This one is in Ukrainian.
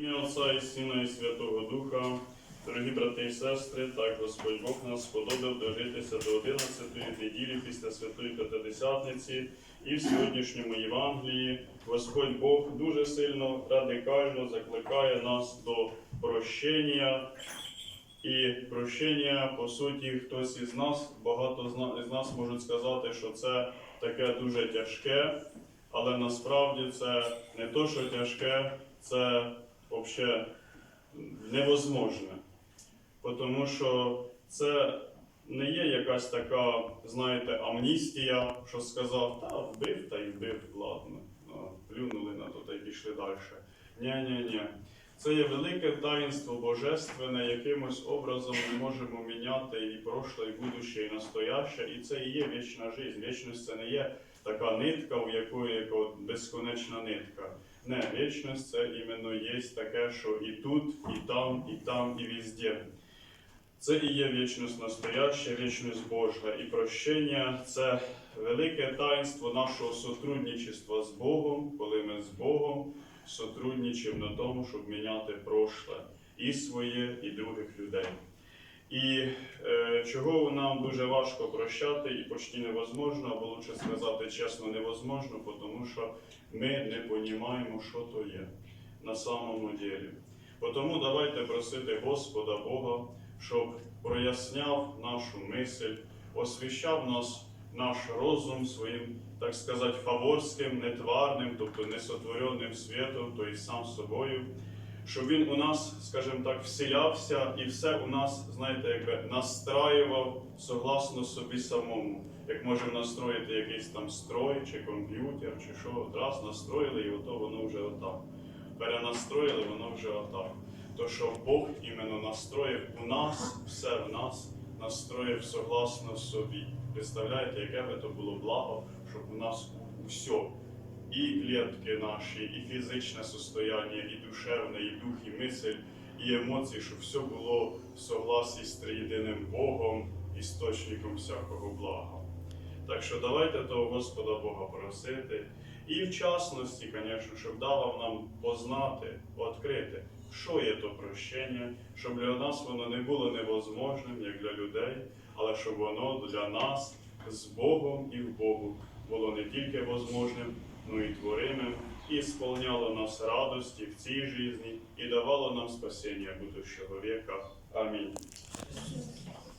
Ім'я Отця і Сина і Святого Духа, дорогі брати і сестри, так Господь Бог нас сподобав дожитися до 11-ї неділі після Святої П'ятидесятниці. І в сьогоднішньому Євангелії Господь Бог дуже сильно радикально закликає нас до прощення. І прощення, по суті, хтось із нас, багато з нас можуть сказати, що це таке дуже тяжке, але насправді це не то, що тяжке, це взагалі невозможне. Тому що це не є якась така, знаєте, амністія, що сказав, та вбив та й вбив, ладно. Ну, плюнули на то та й пішли далі. Ні-ні-ні. Це є велике таїнство божественне, якимось образом ми можемо міняти і прошле, і будуще, і настояще, і це і є вічна життя. Вічність це не є така нитка, у якої безконечна нитка. Не, вічність це іменно є таке, що і тут, і там, і там, і везде. Це і є вічність настояща, вічність Божа. І прощення це велике таїнство нашого сотрудничества з Богом, коли ми з Богом сотрудничаємо на тому, щоб міняти прошле і своє, і других людей. І е, чого нам дуже важко прощати і почти невозможно, або лучше сказати чесно, невозможно, тому що ми не розуміємо, що то є на самому ділі. Тому давайте просити Господа Бога, щоб проясняв нашу мисль, освіщав нас наш розум своїм, так сказати, фаворським, нетварним, тобто несотворенним світом, тобто сам собою, щоб він у нас, скажімо так, вселявся і все у нас, знаєте, якби настраював согласно собі самому. Як можемо настроїти якийсь там строй чи комп'ютер, чи що, от раз настроїли, і ото воно вже отак. Перенастроїли, воно вже отак. То, що Бог іменно настроїв у нас, все в нас настроїв согласно собі. Представляєте, яке би то було благо, щоб у нас все, і клітки наші, і фізичне состояння, і душевне, і дух, і мисль, і емоції, щоб все було в согласі з триєдиним Богом, істочником всякого блага. Так що давайте того Господа Бога просити. І в частності, звісно, щоб дав нам познати, відкрити, що є то прощення, щоб для нас воно не було невозможним, як для людей, але щоб воно для нас з Богом і в Богу було не тільки возможним, но і творимим, і сповняло нас радості в цій житті, і давало нам спасіння будущого віка. Амінь.